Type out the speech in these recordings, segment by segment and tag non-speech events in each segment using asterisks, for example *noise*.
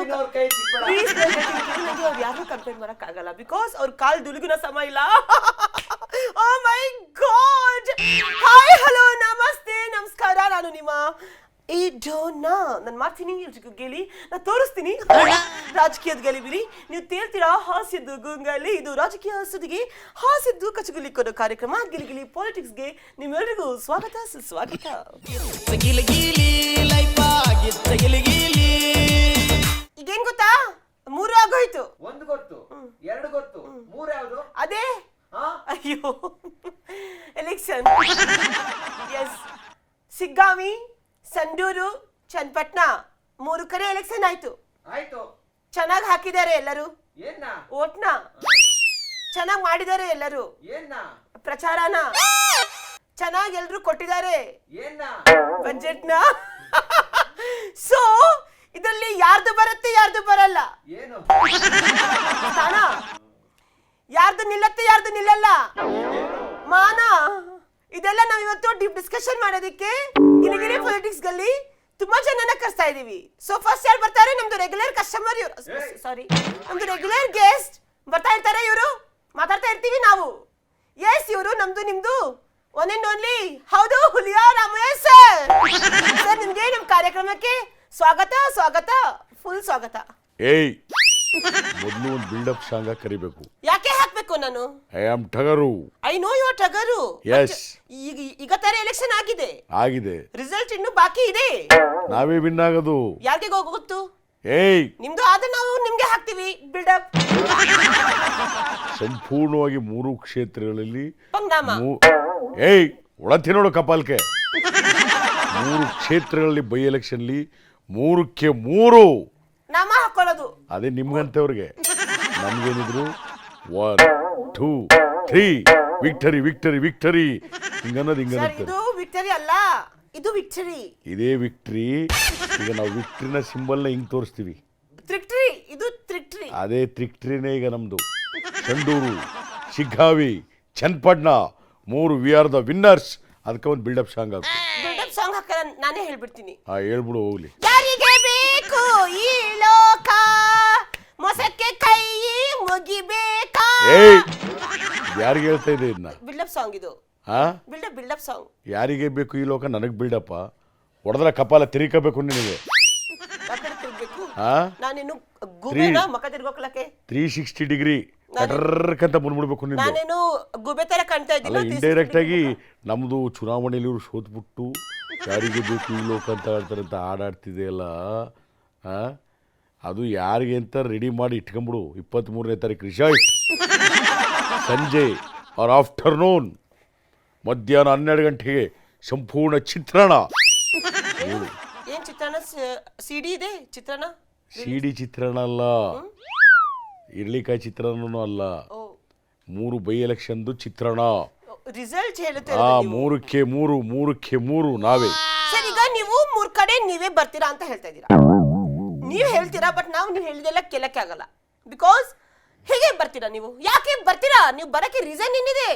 ನನಗೆ ಕಂಪ್ಲೇಂಟ್ ಮಾಡಕ್ compare because ಅವ್ರ ಕಾಲ್ ದುಲುಗಿನ ಸಮ ಇಲ್ಲ. Oh my god hi hello ನಮಸ್ತೆ ನಮಸ್ಕಾರ. ನಾನು ನಿಮ್ಮ ಈ ಡೋನ ನಾನು ಮಾಡ್ತೀನಿ ಎಲ್ರಿಗೂ ಗೆಲಿ ನಾನು ತೋರಿಸ್ತೀನಿ. ರಾಜಕೀಯದ ಗಲಿಬಿಲಿ. ನೀವು ತೇಳ್ತೀರಾ? ಹಾಸ್ಯದ್ದು ಗುಂಗಲಿ. ಇದು ರಾಜಕೀಯ ಸುದ್ದಿಗೆ ಹಾಸ್ಯದ್ದು ಕಚಗುಲಿ ಕೊಡೋ ಕಾರ್ಯಕ್ರಮ. ಪೊಲಿಟಿಕ್ಸ್ ಪಾಲಿಟಿಕ್ಸ್ಗೆ ನಿಮ್ಮೆಲ್ಲರಿಗೂ ಸ್ವಾಗತ ಸುಸ್ವಾಗತ. ಈಗೇನ್ ಗೊತ್ತಾ? ಮೂರು ಆಗೋಯ್ತು. ಒಂದು ಗೊತ್ತು ಎರಡು ಗೊತ್ತು ಮೂರ್ ಯಾವುದು? ಅದೇ? ಅಯ್ಯೋ. ಎಲೆಕ್ಷನ್. ಎಸ್ ಸಿಗ್ಗಾವಿ ಸಂಡೂರು ಚನ್ನಪಟ್ಟಣ ಮೂರು ಕಡೆ ಎಲೆಕ್ಷನ್ ಆಯ್ತು. ಆಯ್ತು. ಚೆನ್ನಾಗಿ ಹಾಕಿದ್ದಾರೆ ಎಲ್ಲರೂ. ಓಟ್ನ. ಚೆನ್ನಾಗಿ ಮಾಡಿದ್ದಾರೆ ಎಲ್ಲರೂ. ಪ್ರಚಾರನ. ಚೆನ್ನಾಗಿ ಎಲ್ರು ಕೊಟ್ಟಿದ್ದಾರೆ. ಬಜೆಟ್ನ ಸೊ ಇದರಲ್ಲಿ ಯಾರ್ದು ಬರುತ್ತೆ ಯಾರ್ದು ಬರಲ್ಲ. ಸ್ಥಾನ ಯಾರ್ದು ನಿಲ್ಲತ್ತೆ ಯಾರ್ದು ನಿಲ್ಲಲ್ಲ. ಮಾನ. ಇದೆಲ್ಲ ನಾವು ಇವತ್ತು ಡೀಪ್ ಡಿಸ್ಕಷನ್ ಮಾಡೋದಕ್ಕೆ ಗಿರಿಗಿರಿ ಪೊಲಿಟಿಕ್ಸ್ ಗಲ್ಲಿ ತುಂಬಾ ಜನನ ಕರ್ಸ್ತಾ ಇದೀವಿ. ಸೊ ಫಸ್ಟ್ ಯಾರು ಬರ್ತಾರೆ? ನಮ್ದು ರೆಗ್ಯುಲರ್ ಕಸ್ಟಮರ್ ಇವರು. ಸಾರಿ ನಮ್ದು ರೆಗ್ಯುಲರ್ ಗೆಸ್ಟ್ ಬರ್ತಾ ಇರ್ತಾರೆ ಇವರು. ಮಾತಾಡ್ತಾ ಇರ್ತೀವಿ ನಾವು. ಎಸ್ ಇವರು ನಮ್ದು ನಿಮ್ದು ಒನ್ ಅಂಡ್ ಓನ್ಲಿ ಹೌದು ಹುಲಿಯಾ ರಾಮಯ್ಯ ಸರ್ ಸರ್ ನಿಮ್ಗೆ ನಮ್ಮ ಕಾರ್ಯಕ್ರಮಕ್ಕೆ ಸ್ವಾಗತ ಸ್ವಾಗತ ಫುಲ್ ಸ್ವಾಗತ. ಏಯ್ ಮೊದಲು ಒಂದು ಬಿಲ್ಡಪ್ ಸಾಂಗ ಕರಿಬೇಕು. ಯಾಕೆ ಹಾಕ್ಬೇಕು ನಾನು? I am Tagaru I know your Tagaru yes ಈಗ ಈಗ ತರ ಎಲೆಕ್ಷನ್ ಆಗಿದೆ. ಆಗಿದೆ. ರಿಸಲ್ಟ್ ಇನ್ನು ಬಾಕಿ ಇದೆ. ನಾವೇ ವಿನ್ ಆಗೋದು. ಯಾರಿಗೆ ಗೊತ್ತು? ಏಯ್. ನಿಮ್ದು ಆದ್ರೆ ನಾವು ನಿಮ್ಗೆ ಹಾಕ್ತೀವಿ ಬಿಲ್ಡಪ್ ಸಂಪೂರ್ಣವಾಗಿ ಮೂರು ಕ್ಷೇತ್ರಗಳಲ್ಲಿ ಪಂಗ್ನಾಮ ಮೂ- ಏಯ್ ಒಳತಿ ನೋಡು ಕಪಾಲ್ಕೆ. ಮೂರು ಕ್ಷೇತ್ರಗಳಲ್ಲಿ ಬೈ ಎಲೆಕ್ಷನ್ಲಿ ಮೂರಕ್ಕೆ ಮೂರು. ನಮ್ಮ ಹಾಕೊಳ್ಳೋದು. ಅದೇ ನಿಮ್ಗಂತವ್ರಿಗೆ. ನಮ್ಗೇನಿದ್ರು? One two three victory victory victory ಹಿಂಗನ್ನೋದು sir ಹಿಂಗನ್ನುತ್ತೆ ಇದು ವಿಕ್ಟರಿ ಅಲ್ಲ ಇದು ವಿಕ್ಟರಿ ಇದೇ ವಿಕ್ಟ್ರಿ ಈಗ ನಾವು ವಿಕ್ಟ್ರಿನ ಸಿಂಬಲ್ನ ಹಿಂಗ್ ತೋರಿಸ್ತೀವಿ. ತ್ರಿಕ್ಟ್ರಿ ಇದು ತ್ರಿಕ್ಟ್ರಿ ಅದೇ ತ್ರಿಕ್ಟ್ರಿನೇ ಈಗ ನಮ್ದು. ಚಂಡೂರು ಶಿಗ್ಗಾವಿ ಚನ್ನಪಟ್ಟಣ ಮೂರು ವಿ ಆರ್ ದ ವಿನ್ನರ್ಸ್ ಅದಕ್ಕೆ ಒಂದು ಬಿಲ್ಡಪ್ ಸಾಂಗ್ ಆಗ್ತದೆ ಬಿಲ್ಡಪ್ ಸಾಂಗ್ ಹಾಕ ನಾನೇ ಹೇಳ್ಬಿಡ್ತೀನಿ. ಆ ಹೇಳ್ಬಿಡು ಹೋಗ್ಲಿ. ಯಾರಿಗೆ ಬೇಕು ಈ ಲೋಕ? ಮೊಸಕ್ಕೆ ಕೈ ಮುಗಿಬೇಕಾ? ಏಯ್! ಯಾರಿಗೆ ಹೇಳ್ತಾ ಇದೆ ಇದನ್ನ? ಬಿಲ್ಡಪ್ ಸಾಂಗ್ ಇದು. ಹಾ ಬಿಲ್ಡಪ್ ಬಿಲ್ಡಪ್ ಸಾಂಗ್ ಯಾರಿಗೆ ಬೇಕು ಈ ಲೋಕ? ನನಗೆ ಬಿಲ್ಡಪ್ಪ ಹೊಡೆದ್ರೆ ಕಪಾಲ ತಿರುಗಬೇಕು ನಿನಗೆ. ತಿರಿಕಬೇಕು ಹಾ ನಾನೇನು ಗುಬೆನ ಮಕ ತಿರ್ಗೋಕ್ಲಕ್ಕೆ. ತ್ರೀ ಸಿಕ್ಸ್ಟಿ ಡಿಗ್ರಿ ಕಟರ್ಕಂತ ಬಂದ್ಬಿಡ್ಬೇಕು ನಾನೇನು ಗುಬೆ ತರ ಕಾಣ್ತಾ ಅಲ್ಲ ಇದ್ದೀನಿ ಇಂಡೈರೆಕ್ಟ್ ಆಗಿ ನಮ್ದು ಚುನಾವಣೆಯಲ್ಲಿ ಇವರು ಸೋತ್ಬಿಟ್ಟು ಯಾರಿಗೆ ಬೇಕು ಈ ಲೋಕ ಅಂತ ಹೇಳ್ತಾರೆ ಅಂತ ಹಾಡಾಡ್ತಿದೆಯಲ್ಲ ಆ? ಅದು ಯಾರಿಗೆ ಅಂತ ರೆಡಿ ಮಾಡಿ ಇಟ್ಕೊಂಬಿಡು. ಇಪ್ಪತ್ತ್ಮೂರನೇ ತಾರೀಕು ರಿಸಲ್ಟ್ ಸಂಜೆ ಆರ್ ಆಫ್ಟರ್ನೂನ್ ಮಧ್ಯಾಹ್ನ ಹನ್ನೆರಡು ಗಂಟೆಗೆ ಸಂಪೂರ್ಣ ಚಿತ್ರಣ. ಏನ್ ಚಿತ್ರಾನ್ನ ಸಿಡಿ ಇದೆ ಚಿತ್ರಾನ್ನ ಸಿಡಿ ಚಿತ್ರಣ ಅಲ್ಲ. ಇರ್ಲಿಕಾಯಿ ಚಿತ್ರಣನೂ ಅಲ್ಲ. ಮೂರು ಬೈ ಎಲೆಕ್ಷನ್ದು ಚಿತ್ರಣ. ರಿಸಲ್ಟ್ ಹೇಳುತ್ತೆ ಆ ಮೂರಕ್ಕೆ ಮೂರು ಮೂರಕ್ಕೆ ಮೂರು ನಾವೇ. ಸರ್ ಈಗ ನೀವು ಮೂರ್ ಕಡೆ ನೀವೇ ಬರ್ತೀರಾ ಅಂತ ಹೇಳ್ತಾ ಇದ್ದೀರಾ? ನೀವ್ ಹೇಳ್ತೀರಾ ಬಟ್ ನಾವು ನೀವು ಹೇಳಿದೆಲ್ಲ ಕೆಲಕ್ಕೆ ಆಗಲ್ಲ. ಬಿಕಾಸ್ ಹೇಗೆ ಬರ್ತೀರಾ ನೀವು? ಯಾಕೆ ಬರ್ತೀರಾ? ನೀವು ಬರಕ್ಕೆ ರೀಸನ್ ಏನಿದೆ?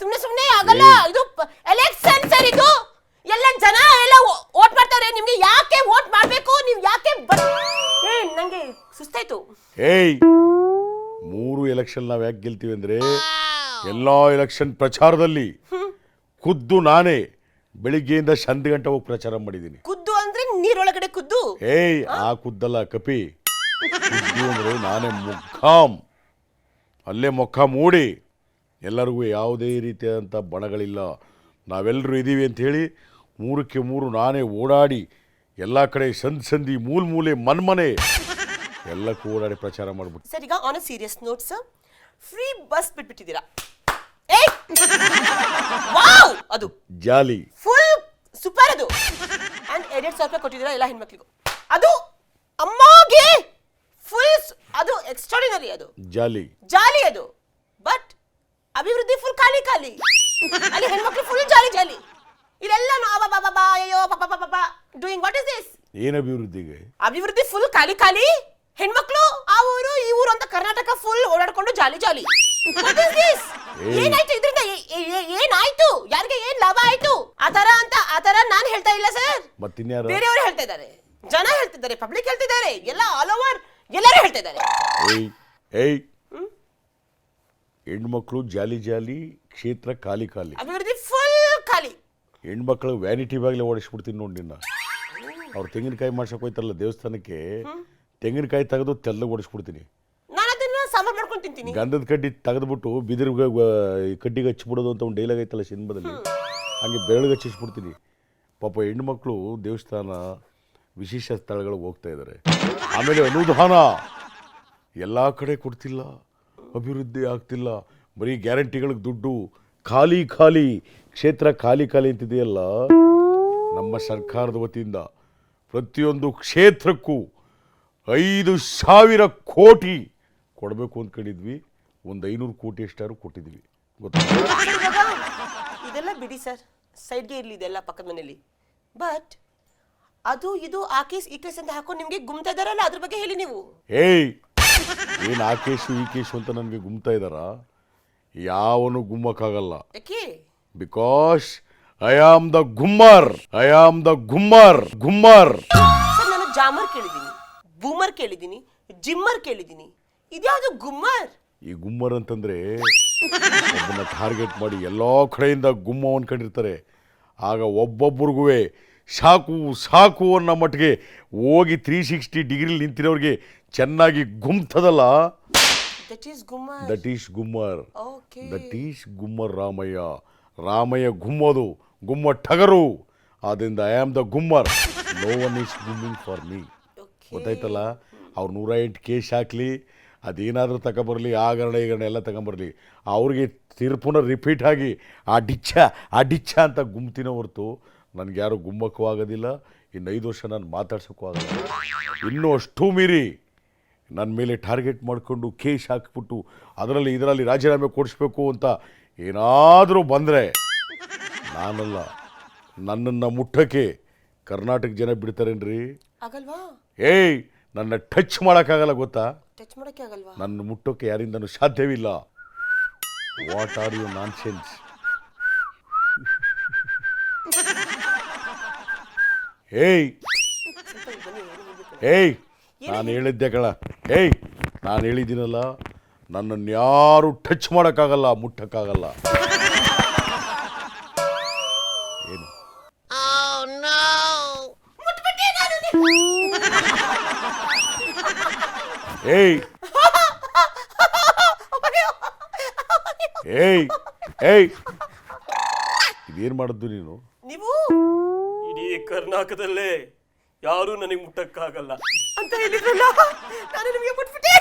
ಸುಮ್ನೆ ಸುಮ್ನೆ ಆಗಲ್ಲ. ಇದು ಎಲೆಕ್ಷನ್ ಸರ್ ಇದು. ಎಲ್ಲ ಜನ ಎಲ್ಲ ವೋಟ್ ಮಾಡ್ತಾರೆ. ನಿಮ್ಗೆ ಯಾಕೆ ವೋಟ್ ಮಾಡ್ಬೇಕು? ನೀವು ಯಾಕೆ ಬರ್ ಏ ನಂಗೆ ಸುಸ್ತಾಯ್ತು. ಏಯ್. ಮೂರು ಎಲೆಕ್ಷನ್ ನಾವು ಯಾಕೆ ಗೆಲ್ತೀವಿ ಅಂದರೆ ಎಲ್ಲಾ ಎಲೆಕ್ಷನ್ ಪ್ರಚಾರದಲ್ಲಿ ಖುದ್ದು ನಾನೇ ಬೆಳಿಗ್ಗೆಯಿಂದ ಸಂಜೆ ಗಂಟೆ ಹೋಗಿ ಪ್ರಚಾರ ಮಾಡಿದ್ದೀನಿ ಕುದ್ದು ಅಂದ್ರೆ ನೀರೊಳಗಡೆ ಕುದ್ದು? ಏಯ್ ಆ ಖುದ್ದಲ್ಲ ಕಪಿ. ಖುದ್ದು ಅಂದ್ರೆ ನಾನೇ ಮುಖಾಮ್ ಅಲ್ಲೇ ಮುಖ ಮೂಡಿ. ಎಲ್ಲರಿಗೂ ಯಾವುದೇ ರೀತಿಯಾದಂಥ ಬಣಗಳಿಲ್ಲ. ನಾವೆಲ್ಲರೂ ಇದ್ದೀವಿ ಅಂತ ಹೇಳಿ ಮೂರಕ್ಕೆ ಮೂರು ನಾನೇ ಓಡಾಡಿ ಎಲ್ಲ ಕಡೆ ಸಂದ್ ಸಂದಿ ಮೂಲ್ ಮೂಲೆ ಮನ್ಮನೆ ಎಲ್ಲಕ್ಕೂ ಕೂಡಾಡಿ ಪ್ರಚಾರ ಮಾಡ್ಬಿಟ್ಟು ಸರ್ ಈಗ on a serious note sir free bus ಬಿಟ್ಬಿಟ್ಟಿದ್ದೀರಾ ಏ ವಾವ್ ಅದು ಜಾಲಿ ಫುಲ್ ಸೂಪರ್ ಅದು ಅಂಡ್ ಎರಡು ಸಾವಿರ ರೂಪಾಯಿ ಕೊಟ್ಟಿದ್ದೀರಾ ಎಲ್ಲ ಹೆಣ್ಮಕ್ಳಿಗೂ ಅದು ಅಮ್ಮಗೆ ಫುಲ್ ಅದು ಎಕ್ಸ್ಟ್ರಾಡಿನರಿ ಅದು ಜಾಲಿ ಜಾಲಿ ಅದು ಬಟ್ ಅಭಿವೃದ್ಧಿ ಫುಲ್ ಖಾಲಿ ಖಾಲಿ ಅಲ್ಲಿ ಹೆಣ್ಮಕ್ಳು ಫುಲ್ ಜಾಲಿ ಜಾಲಿ ಇಲ್ಲೆಲ್ಲ ಬಾ ಬಾ ಅಯ್ಯೋ ಪಾಪ ಪಾಪ ಡೂಯಿಂಗ್ ವಾಟ್ ಇಸ್ ದಿಸ್ ಏನು ಅಭಿವೃದ್ಧಿಗೆ ಅಭಿವೃದ್ಧಿ ಫುಲ್ ಖಾಲಿ ಖಾಲಿ ಹೆಣ್ಮಕ್ಳು ಆ ಊರು ಈ ಊರು ಅಂತ ಕರ್ನಾಟಕ ಫುಲ್ ಓಡಾಡ್ಕೊಂಡು ಜಾಲಿ ಜಾಲಿ. ಏನಾಯ್ತು ಇದ್ರಿಂದ? ಏನಾಯ್ತು? ಯಾರಿಗೆ ಏನ್ ಲಾಭ ಆಯ್ತು? ಆತರ ಅಂತ ಆತರ ನಾನ್ ಹೇಳ್ತಾ ಇಲ್ಲ ಸರ್ ಮತ್ತಿನ್ಯಾರು? ಬೇರೆಯವರು ಹೇಳ್ತಾ ಇದ್ದಾರೆ. ಜನ ಹೇಳ್ತಿದ್ದಾರೆ ಪಬ್ಲಿಕ್ ಹೇಳ್ತಿದ್ದಾರೆ ಎಲ್ಲ ಆಲ್ ಓವರ್ ಎಲ್ಲರೂ ಹೇಳ್ತಾ ಇದ್ದಾರೆ. ಏಯ್ ಏಯ್. ಹೆಣ್ಮಕ್ಳು ಜಾಲಿ ಜಾಲಿ ಕ್ಷೇತ್ರ ಖಾಲಿ ಖಾಲಿ. ಅಭಿವೃದ್ಧಿ ಫುಲ್ ಖಾಲಿ. ಹೆಣ್ಮಕ್ಳು ವ್ಯಾನಿಟಿ ಬಾಗ್ಲೇ ಓಡಿಸ್ಬಿಡ್ತೀನಿ ನೋಡಿ ನಿನ್ನ. ಅವ್ರು ತೆಂಗಿನಕಾಯಿ ಮಾಡ್ಸಕ್ ಹೋಯ್ತಾರಲ್ಲ ದೇವಸ್ಥಾನಕ್ಕೆ ತೆಂಗಿನಕಾಯಿ ತೆಗೆದು ತೆಲ್ಲಗೆ ಓಡಿಸ್ಬಿಡ್ತೀನಿ ನಾನು ಅದನ್ನ ಸಾಂಬಾರ್ ಮಾಡ್ಕೊಂಡು ತಿಂತೀನಿ. ಗಂಧದ ಕಡ್ಡಿ ತೆಗೆದ್ಬಿಟ್ಟು ಬಿದಿರು ಕಡ್ಡಿಗೆ ಹಚ್ಚಿಬಿಡೋದು ಅಂತ ಒಂದು ಡೈಲಾಗ್ ಐತಲ್ಲ ಸಿನಿಮಾದಲ್ಲಿ? ಹಂಗೆ ಬೆರಳಿಗೆ ಹಚ್ಚಿಸ್ಬಿಡ್ತೀನಿ. ಪಾಪ ಹೆಣ್ಮಕ್ಳು ದೇವಸ್ಥಾನ ವಿಶೇಷ ಸ್ಥಳಗಳಿಗೆ ಹೋಗ್ತಾ ಇದ್ದಾರೆ ಆಮೇಲೆ ಅನುದಾನ ಎಲ್ಲ ಕಡೆ ಕೊಡ್ತಿಲ್ಲ ಅಭಿವೃದ್ಧಿ ಆಗ್ತಿಲ್ಲ. ಬರೀ ಗ್ಯಾರಂಟಿಗಳಿಗೆ ದುಡ್ಡು. ಖಾಲಿ ಖಾಲಿ. ಕ್ಷೇತ್ರ ಖಾಲಿ ಖಾಲಿ ಅಂತಿದೆಯಲ್ಲ? ನಮ್ಮ ಸರ್ಕಾರದ ವತಿಯಿಂದ ಪ್ರತಿಯೊಂದು ಕ್ಷೇತ್ರಕ್ಕೂ ಐದು ಸಾವಿರ ಕೋಟಿ ಕೊಡಬೇಕು ಅಂದ್ಕೊಂಡಿದ್ವಿ ಒಂದು ಐನೂರು ಕೋಟಿ ಎಷ್ಟಾದ್ರು ಕೊಟ್ಟಿದ್ವಿ. ಗೊತ್ತಾ? ಇದೆಲ್ಲ ಬಿಡಿ ಸರ್. ಸೈಡ್ಗೆ ಇರಲಿ ಇದೆಲ್ಲ ಪಕ್ಕದ ಮನೆಯಲ್ಲಿ. ಬಟ್ ಅದು ಇದು ಆ ಕೇಸ್ ಈ ಕೇಸ್ ಅಂತ ಹಾಕೊಂಡು ನಿಮಗೆ ಗುಮ್ತಾ ಇದಾರಲ್ಲ ಅದ್ರ ಬಗ್ಗೆ ಹೇಳಿ ನೀವು. ಏಯ್ ಏನು ಆ ಕೇಸು ಈ ಕೇಸು ಅಂತ ನನಗೆ ಗುಮ್ತಾ ಇದ್ದಾರ? ಯಾವನು ಗುಮ್ಮಕ್ಕಾಗಲ್ಲ. ಯಾಕೆ? Because I am the gummer I am the gummer gummer sir ನಾನು ಜಾಮರ್ ಕೇಳಿದ್ದೀನಿ. ಬೂಮರ್ ಕೇಳಿದ್ದೀನಿ ಜಿಮ್ಮರ್ ಕೇಳಿದ್ದೀನಿ. ಇದ್ಯಾವುದು ಗುಮ್ಮರ್? ಈ ಗುಮ್ಮರ್ ಅಂತಂದ್ರೆ ಟಾರ್ಗೆಟ್ ಮಾಡಿ ಎಲ್ಲ ಕಡೆಯಿಂದ ಗುಮ್ಮ ಅನ್ಕೊಂಡಿರ್ತಾರೆ ಆಗ ಒಬ್ಬೊಬ್ಬರಿಗೂ ಸಾಕು ಸಾಕು ಅನ್ನೋ ಮಟ್ಟಿಗೆ ಹೋಗಿ ತ್ರೀ ಸಿಕ್ಸ್ಟಿ ಡಿಗ್ರಿ ನಿಂತಿರೋರಿಗೆ ಚೆನ್ನಾಗಿ ಗುಮ್ತದಲ್ಲ? That is gummer. That is gummer. Okay that is gummer Ramaiah. Ramaiah ಗುಮ್ಮೋದು ಗುಮ್ಮ ಟಗರು ಆದ್ದರಿಂದ I am the gummer. No one is gumming for me ಗೊತ್ತಾಯ್ತಲ್ಲ? ಅವ್ರು ನೂರ ಎಂಟು ಕೇಸ್ ಹಾಕಲಿ ಅದೇನಾದರೂ ತಗೊಂಬರಲಿ ಆ ಗರಣ ಈ ಗರಣ ಎಲ್ಲ ತಗೊಂಬರಲಿ ಅವ್ರಿಗೆ ತಿರುಪುನ ರಿಪೀಟ್ ಆಗಿ ಆ ಡಿಚ್ಚ ಆ ಡಿಚ್ಚ ಅಂತ ಗುಮ್ತಿನೋ ಹೊರ್ತು ನನಗೆ ಯಾರು ಗುಮ್ಮಕ್ಕೂ ಆಗೋದಿಲ್ಲ. ಇನ್ನು ಐದು ವರ್ಷ ನಾನು ಮಾತಾಡ್ಸೋಕ್ಕೂ ಆಗೋದಿಲ್ಲ. ಇನ್ನೂ ಅಷ್ಟು ಮೀರಿ ನನ್ನ ಮೇಲೆ ಟಾರ್ಗೆಟ್ ಮಾಡಿಕೊಂಡು ಕೇಸ್ ಹಾಕಿಬಿಟ್ಟು ಅದರಲ್ಲಿ ಇದರಲ್ಲಿ ರಾಜೀನಾಮೆ ಕೊಡಿಸ್ಬೇಕು ಅಂತ ಏನಾದರೂ ಬಂದರೆ ನಾನಲ್ಲ. ನನ್ನನ್ನು ಮುಟ್ಟಕ್ಕೆ ಕರ್ನಾಟಕ ಜನ ಬಿಡ್ತಾರೇನ್ರಿ? ಆಗಲ್ವಾ? ಏಯ್ ನನ್ನ ಟಚ್ ಮಾಡೋಕ್ಕಾಗಲ್ಲ ಗೊತ್ತಾ? ಟಚ್ ಮಾಡಕ್ಕೆ ಆಗಲ್ವಾ? ನನ್ನ ಮುಟ್ಟೋಕ್ಕೆ ಯಾರಿಂದನೂ ಸಾಧ್ಯವಿಲ್ಲ. What are you nonsense ಏಯ್ ಏಯ್ ನಾನು ಹೇಳಿದ್ದೆ ಕಳ. ಏಯ್ ನಾನು ಹೇಳಿದ್ದೀನಲ್ಲ ನನ್ನನ್ನು ಯಾರು ಟಚ್ ಮಾಡೋಕ್ಕಾಗಲ್ಲ ಮುಟ್ಟಕ್ಕಾಗಲ್ಲ. ಏಯ್. ಏಯ್. ಏಯ್. ಇದೇನು ಮಾಡಿದ್ದು ನೀನು? ನೀವು? ಇಡೀ ಕರ್ನಾಟಕದಲ್ಲೇ ಯಾರೂ ನನಗೆ ಮುಟ್ಟಕ್ಕಾಗಲ್ಲ. ಅಂತ ಹೇಳಿದ್ರಲ್ಲ ನಾನು ನಿಮಗೆ ಮುಟ್ಬಿಟ್ಟೆ.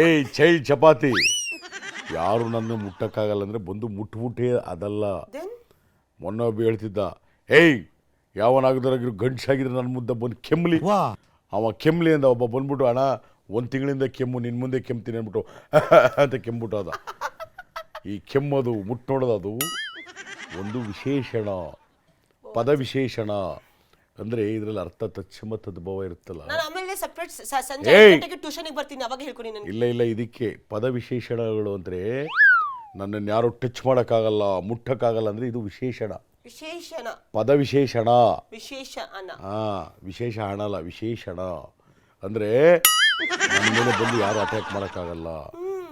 ಏಯ್ ಚೈ ಚಪಾತಿ. ಯಾರು ನನ್ನ ಮುಟ್ಟಕ್ಕಾಗಲ್ಲ ಅಂದರೆ ಬಂದು ಮುಟ್ಬಿಟ್ಟೆ ಅದಲ್ಲ. ದೆನ್ ಮೊನ್ನೆ ಒಬ್ಬ ಹೇಳ್ತಿದ್ದ ಏಯ್ ಯಾವನಾಗದ್ರಾಗಿರೋ ಗಂಟ್ಸಾಗಿದ್ರೆ ನನ್ನ ಮುದ್ದೆ ಬಂದು ಕೆಮ್ಮಲಿ ಅವ ಕೆಮ್ಮಲಿ ಅಂದ ಒಬ್ಬ ಬಂದ್ಬಿಟ್ಟು ಅಣ್ಣ ಒಂದು ತಿಂಗಳಿಂದ ಕೆಮ್ಮು ನಿನ್ನ ಮುಂದೆ ಕೆಮ್ತೀನಿ ಅಂದ್ಬಿಟ್ಟು *laughs* ಅಂತ ಕೆಮ್ಬಿಟ್ಟು ಅದ ಈ ಕೆಮ್ಮದು ಮುಟ್ಟೋಡೋದು ಅದು ಒಂದು ವಿಶೇಷಣ ಪದ ವಿಶೇಷಣ. ಅಂದ್ರೆ ಇದರಲ್ಲಿ ಅರ್ಥ ತತ್ಸಮ ತದ್ಭವ ಇರುತ್ತಲ್ಲ. ನಾನು ಆಮೇಲೆ ಸಪ್ರೇಟ್ ಸಂಜೆ ಏಯ್! ಐದು ಟ್ಯೂಷನ್ಗೆ ಬರ್ತೀನಿ ಅವಾಗ ಹೇಳ್ಕೊಡಿ ನನಗೆ. ಇಲ್ಲ ಇಲ್ಲ ಇದಕ್ಕೆ ಪದ ವಿಶೇಷಣಗಳು ಅಂದರೆ ನನ್ನನ್ನು ಯಾರು ಟಚ್ ಮಾಡೋಕ್ಕಾಗಲ್ಲ ಮುಟ್ಟಕ್ಕಾಗಲ್ಲ ಅಂದರೆ ಇದು ವಿಶೇಷಣ. ವಿಶೇಷಣ. ಪದ ವಿಶೇಷಣ. ವಿಶೇಷ ಅನ್ನ ಹಾ ವಿಶೇಷ ಹಣ ಅಲ್ಲ ವಿಶೇಷಣ. ಅಂದ್ರೆ ನನ್ನ ಮೇಲೆ ಬಂದು ಯಾರು ಅಟ್ಯಾಕ್ ಮಾಡೋಕ್ಕಾಗಲ್ಲ.